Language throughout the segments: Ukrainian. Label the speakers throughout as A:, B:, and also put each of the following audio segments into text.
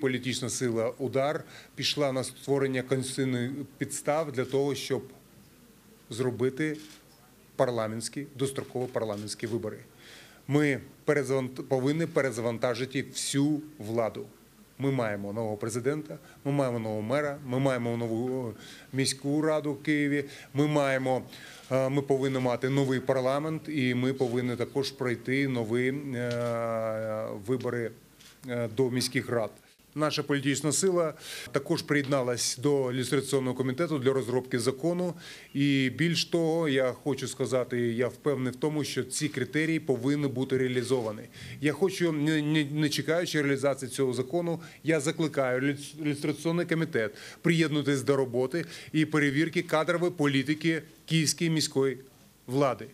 A: Політична сила удар пішла на створення конституційних підстав для того, щоб зробити парламентські достроково парламентські вибори. Ми повинні перезавантажити всю владу. Ми маємо нового президента, ми маємо нового мера, ми маємо нову міську раду в Києві. Ми маємо, е, ми повинні мати новий парламент, і ми повинні також пройти нові е, вибори е, до міських рад. Наша політична сила також приєдналась до люстраційного комітету для розробки закону. І більш того, я хочу сказати, я впевнений в тому, що ці критерії повинні бути реалізовані. Я хочу, не, чекаючи реалізації цього закону, я закликаю люс- люстраційний комітет приєднутися до роботи і перевірки кадрової політики Київської міської влади.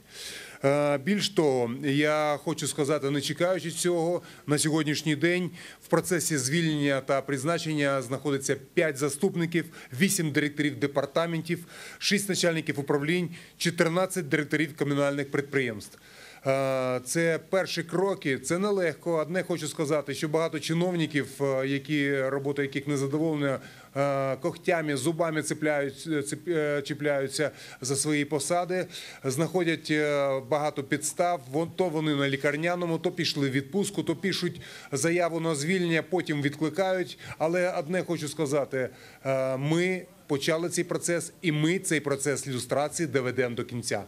A: Е, Більш того, я хочу сказати, не чекаючи цього, на сьогоднішній день в процесі звільнення та призначення знаходиться 5 заступників, 8 директорів департаментів, 6 начальників управлінь, 14 директорів комунальних підприємств. Е, Це перші кроки. Це нелегко. Одне хочу сказати, що багато чиновників, е, які робота яких не задоволена, е, когтями, зубами цепляють, чіпляються за свої посади, знаходять багато підстав. То вони на лікарняному, то пішли в відпустку, то пишуть заяву на звільнення, потім відкликають. Але одне хочу сказати: ми почали цей процес, і ми цей процес люстрації доведемо до кінця.